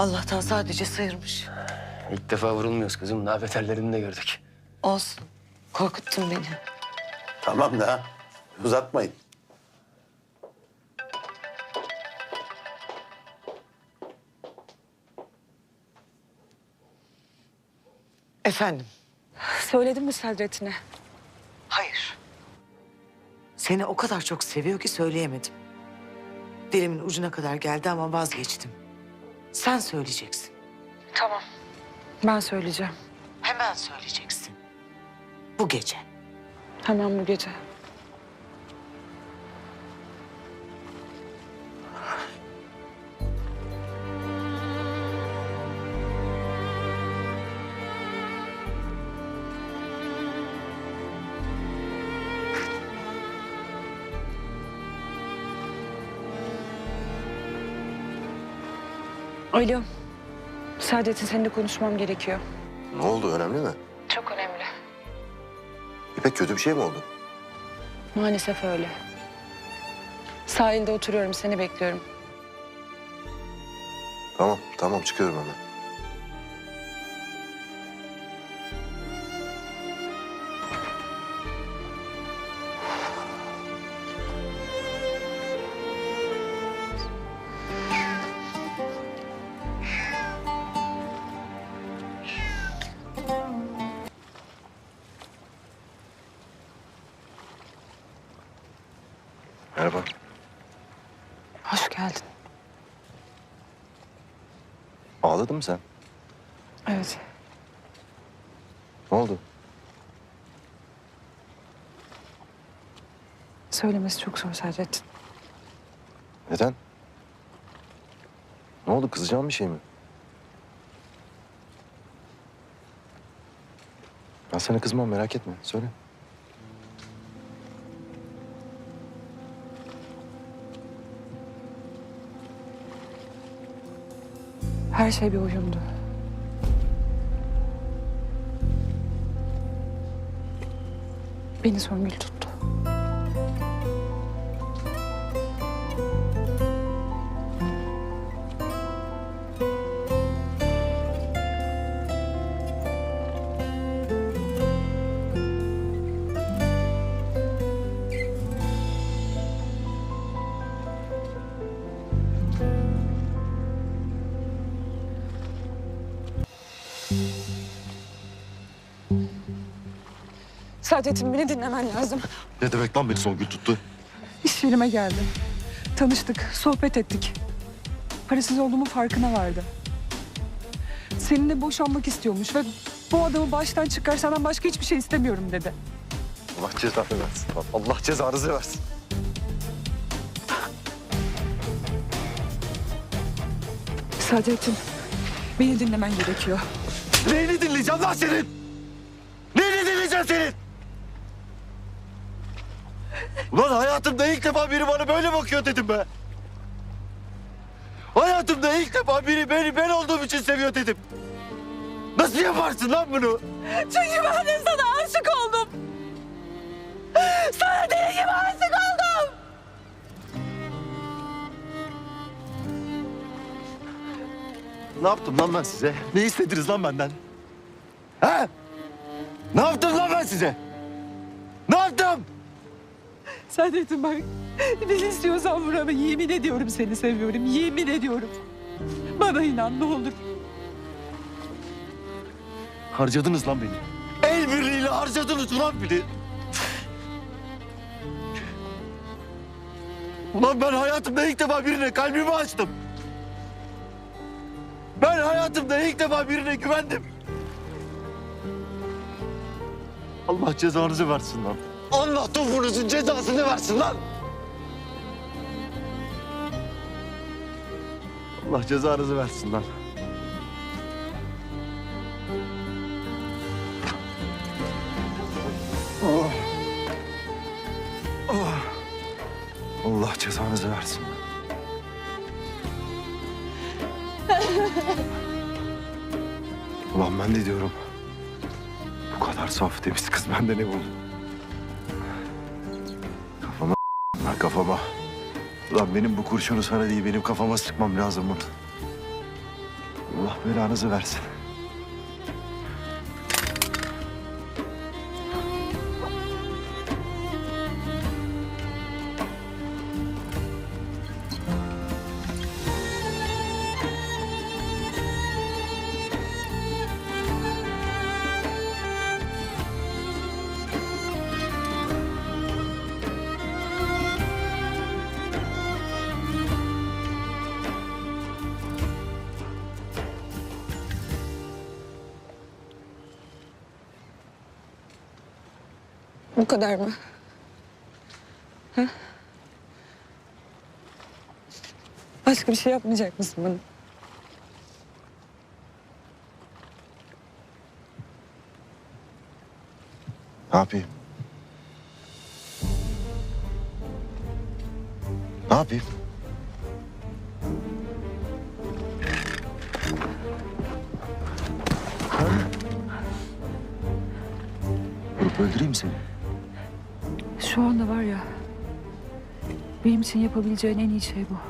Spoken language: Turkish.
Allah'tan sadece sıyırmış. İlk defa vurulmuyoruz kızım. Daha beterlerini de gördük. Olsun. Korkuttun beni. Tamam da uzatmayın. Efendim? Söyledim mi Sadrettin'e? Hayır. Seni o kadar çok seviyor ki söyleyemedim. Dilimin ucuna kadar geldi ama vazgeçtim. Sen söyleyeceksin. Tamam. Ben söyleyeceğim. Hemen söyleyeceksin. Bu gece. Hemen bu gece. Alo. Saadet'in seninle konuşmam gerekiyor. Ne oldu önemli mi? Çok önemli. İpek kötü bir şey mi oldu? Maalesef öyle. Sahilde oturuyorum, seni bekliyorum. Tamam tamam çıkıyorum hemen. Merhaba. Hoş geldin. Ağladın mı sen? Evet. Ne oldu? Söylemesi çok zor Sadrettin. Neden? Ne oldu kızacağın bir şey mi? Ben sana kızmam merak etme. Söyle. Her şey bir oyundu. Beni Songül tuttu. Saadettin beni dinlemen lazım. Ne demek lan beni Songül tuttu? İş yerime geldi. Tanıştık, sohbet ettik. Parasız olduğumun farkına vardı. Seninle boşanmak istiyormuş ve bu adamı baştan çıkar senden başka hiçbir şey istemiyorum dedi. Allah cezanı versin. Allah cezanızı versin. Saadettin, beni dinlemen gerekiyor. Neyini dinleyeceğim lan senin? Neyini dinleyeceğim senin? Ulan hayatımda ilk defa biri bana böyle bakıyor dedim be. Hayatımda ilk defa biri beni ben olduğum için seviyor dedim. Nasıl yaparsın lan bunu? Çünkü ben de sana aşık oldum. Sana deli gibi aşık oldum. Ne yaptım lan ben size? Ne istediniz lan benden? He? Ne yaptım lan ben size? Yaptım? Saadettin bak, ne istiyorsan vur yemin ediyorum seni seviyorum. Yemin ediyorum. Bana inan ne olur. Harcadınız lan beni. El birliğiyle harcadınız ulan beni. Ulan ben hayatımda ilk defa birine kalbimi açtım. Ben hayatımda ilk defa birine güvendim. Allah cezanızı versin lan. Allah topunuzun cezasını versin lan. Allah cezanızı versin lan. Allah cezanızı versin. Ulan ben de diyorum. Bu kadar saf temiz kız bende ne buldu? Kafama. Ulan benim bu kurşunu sana değil benim kafama sıkmam lazım bunu. belanızı versin. Bu kadar mı? Ha? Başka bir şey yapmayacak mısın bana? Ne yapayım? Ne yapayım? Ha? Öldüreyim seni. Şu anda var ya... Benim için yapabileceğin en iyi şey bu.